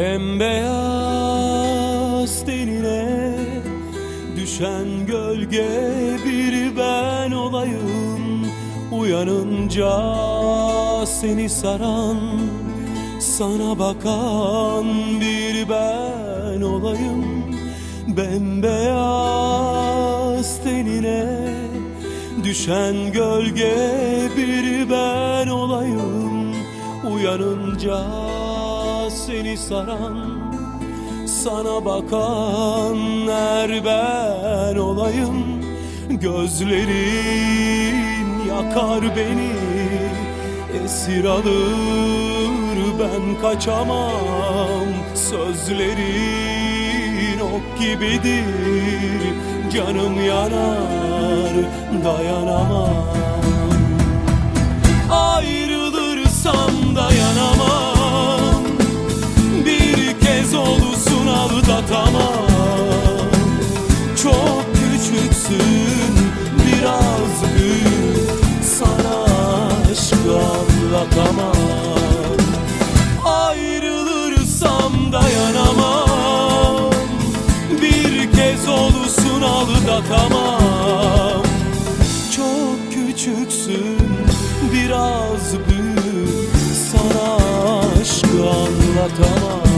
Bembeyaz tenine düşen gölge bir ben olayım. Uyanınca seni saran sana bakan bir ben olayım. Bembeyaz tenine düşen gölge bir ben olayım. Uyanınca seni saran sana bakan her ben olayım. Gözlerin yakar beni Esir alır ben kaçamam. Sözlerin ok gibidir Canım yanar dayanamam aldatamam çok küçüksün biraz büyük. Sana aşkı anlatamam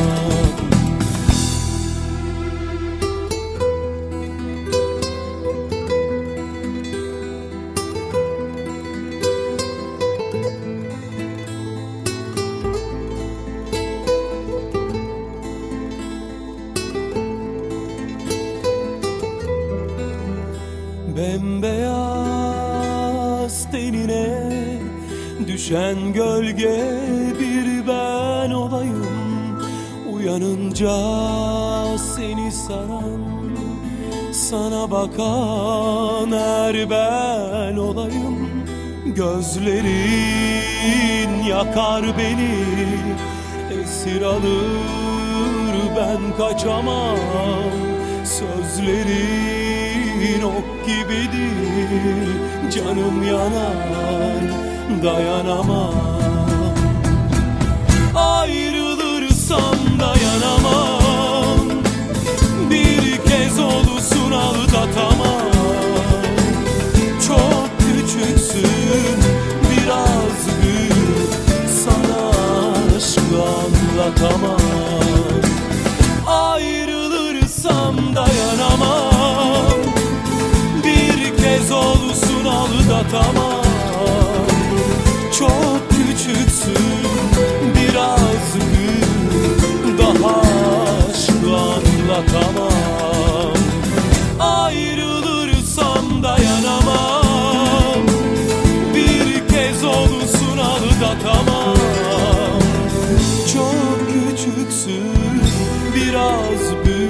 Bembeyaz tenine düşen gölge bir ben olayım. Uyanınca seni saran sana bakan her ben olayım. Gözlerin yakar beni esir alır ben kaçamam Sözlerin ok gibidir canım yanar dayanamam. Ayrılırsam dayanamam Bir kez olsun aldatamam. Çok küçüksün biraz büyük Sana aşkı anlatamam aldatamam Çok küçüksün biraz büyük Daha aşkı anlatamam. Ayrılırsam dayanamam. Bir kez olsun aldatamam. Çok küçüksün biraz büyük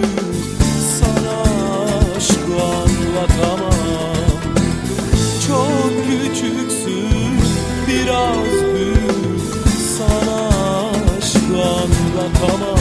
como